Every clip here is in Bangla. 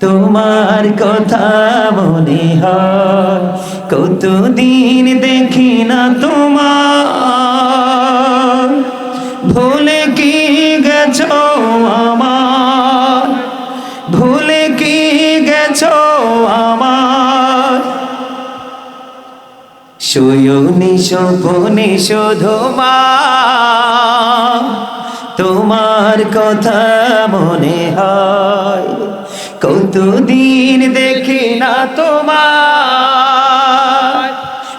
তোমার কথা মনে হয়, কতদিন দেখি না তোমার। ভুলে কি গেছ আমার ভুলে কি গেছ আমার শুয়নি স্বপনে শুধু মা। তোমার কথা মনে হয় কতদিন দেখি না তোমার?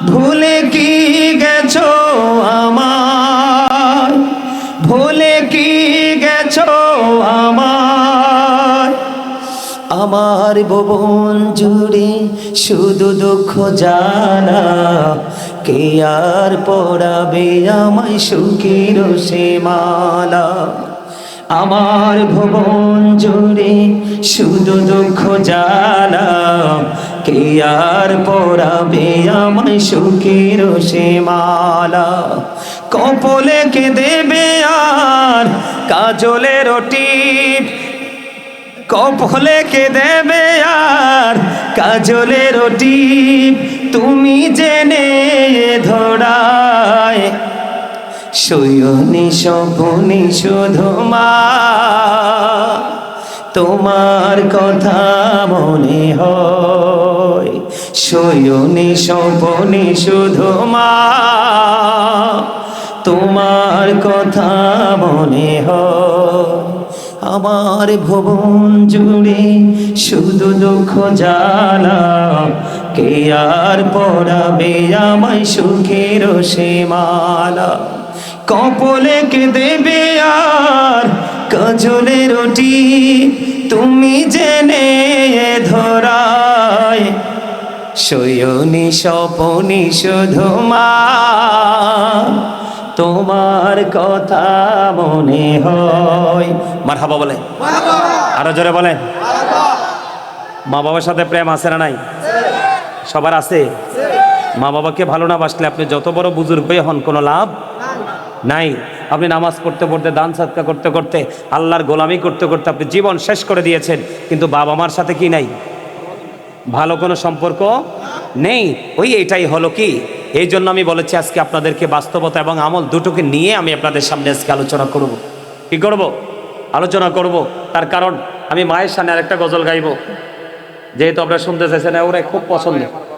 ভুলে কি গেছো আমার ভুলে কি গেছো আমার আমার ভুবন জুড়ে শুধু দুঃখ জানা, কে আর পড়াবে আমায় সুখের সে মালা? আমার ভুবন জুড়ে শুধু দুঃখ জানা কে আর পড়াবে আমায় সুখের মালা? কপলে কে দেবে আর কাজলের টিপ কপলে কে দেবে আর কাজলে রুটি? তুমি জেনে ধরায় সয়নি সপনি শুধু তোমার কথা মনে হয় সয়নি সপনি শুধু মা। তোমার কথা মনে হয়, আমার ভুবন জুড়ে শুধু দুঃখ জানা কে আর পড়াবে আমায় সুখের সে মালা? কপলে কে দেবে আর? কাজলে রুটি তুমি জেনে ধরায়। সয়নি স্বপনি শুধু তোমার কথা মনে হয়। মার হাবা বলে। আরও জোরে বলেন। মা বাবার সাথে প্রেম আছে না নাই? সবার আছে? মা বাবাকে ভালো না বাসলে আপনি যত বড় বুজুর্গ হয়ে হন কোনো লাভ? নাই। আপনি নামাজ পড়তে পড়তে, দান সাদকা করতে করতে, আল্লাহর গোলামি করতে করতে আপনি জীবন শেষ করে দিয়েছেন, কিন্তু বাবা মার সাথে কি নাই? ভালো কোনো সম্পর্ক নেই? ওই এটাই হলো কি? এই জন্য আমি বলেছি আজকে আপনাদেরকে বাস্তবতা এবং আমল দুটোকে নিয়ে আমি আপনাদের সামনে আজকে আলোচনা করব। কি করব? আলোচনা করব। তার কারণ আমি মায়ের সামনে আরেকটা গজল গাইবো। যেহেতু আপনারা শুনতে চাইছেন ওরা খুব পছন্দ।